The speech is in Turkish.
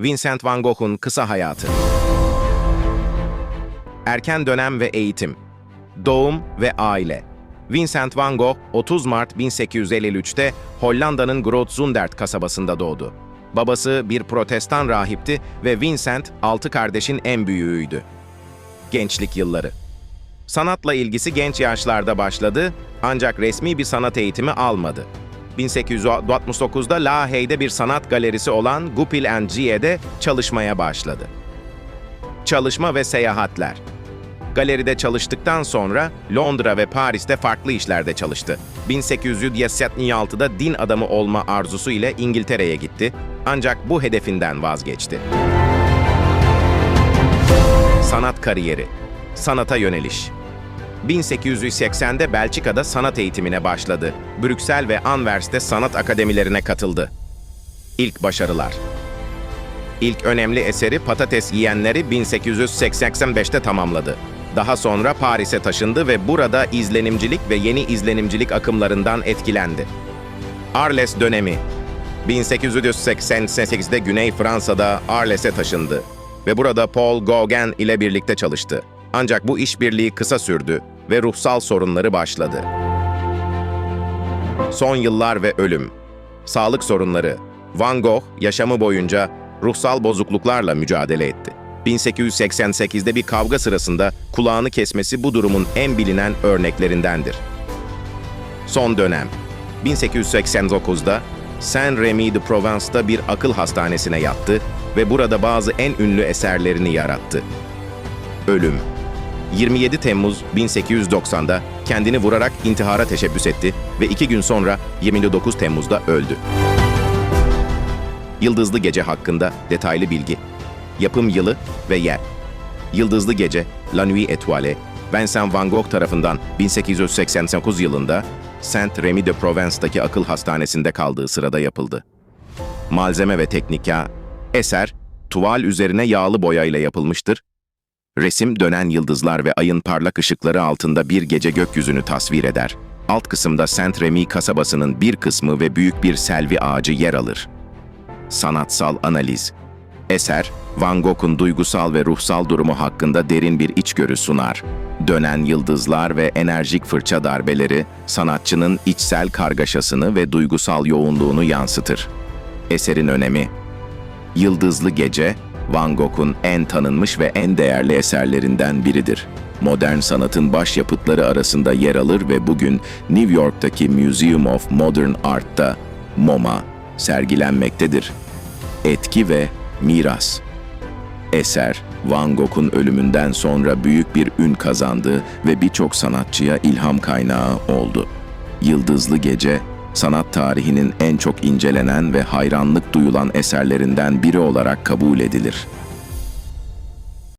Vincent van Gogh'un kısa hayatı. Erken dönem ve eğitim. Doğum ve aile. Vincent van Gogh 30 Mart 1853'te Hollanda'nın Grootzundert kasabasında doğdu. Babası bir protestan rahipti ve Vincent altı kardeşin en büyüğüydü. Gençlik yılları. Sanatla ilgisi genç yaşlarda başladı ancak resmi bir sanat eğitimi almadı. 1869'da Lahey'de bir sanat galerisi olan Goupil and Gie'de çalışmaya başladı. Çalışma ve seyahatler. Galeride çalıştıktan sonra Londra ve Paris'te farklı işlerde çalıştı. 1876'da din adamı olma arzusu ile İngiltere'ye gitti ancak bu hedefinden vazgeçti. Sanat kariyeri, sanata yöneliş. 1880'de Belçika'da sanat eğitimine başladı. Brüksel ve Anvers'te sanat akademilerine katıldı. İlk başarılar. İlk önemli eseri Patates Yiyenleri 1885'te tamamladı. Daha sonra Paris'e taşındı ve burada izlenimcilik ve yeni izlenimcilik akımlarından etkilendi. Arles dönemi 1888'de Güney Fransa'da Arles'e taşındı ve burada Paul Gauguin ile birlikte çalıştı. Ancak bu işbirliği kısa sürdü ve ruhsal sorunları başladı. Son yıllar ve ölüm. Sağlık sorunları. Van Gogh yaşamı boyunca ruhsal bozukluklarla mücadele etti. 1888'de bir kavga sırasında kulağını kesmesi bu durumun en bilinen örneklerindendir. Son dönem 1889'da Saint-Rémy de Provence'da bir akıl hastanesine yattı ve burada bazı en ünlü eserlerini yarattı. Ölüm 27 Temmuz 1890'da kendini vurarak intihara teşebbüs etti ve iki gün sonra 29 Temmuz'da öldü. Yıldızlı Gece hakkında detaylı bilgi. Yapım yılı ve yer. Yıldızlı Gece, La Nuit Étoilée, Vincent van Gogh tarafından 1889 yılında Saint-Rémy de Provence'daki akıl hastanesinde kaldığı sırada yapıldı. Malzeme ve teknika, eser, tuval üzerine yağlı boyayla yapılmıştır. Resim dönen yıldızlar ve ayın parlak ışıkları altında bir gece gökyüzünü tasvir eder. Alt kısımda Saint-Rémy kasabasının bir kısmı ve büyük bir selvi ağacı yer alır. Sanatsal analiz Eser, Van Gogh'un duygusal ve ruhsal durumu hakkında derin bir içgörü sunar. Dönen yıldızlar ve enerjik fırça darbeleri, sanatçının içsel kargaşasını ve duygusal yoğunluğunu yansıtır. Eserin önemi Yıldızlı Gece, Van Gogh'un en tanınmış ve en değerli eserlerinden biridir. Modern sanatın başyapıtları arasında yer alır ve bugün New York'taki Museum of Modern Art'ta MoMA sergilenmektedir. Etki ve miras Eser, Van Gogh'un ölümünden sonra büyük bir ün kazandı ve birçok sanatçıya ilham kaynağı oldu. Yıldızlı Gece, sanat tarihinin en çok incelenen ve hayranlık duyulan eserlerinden biri olarak kabul edilir.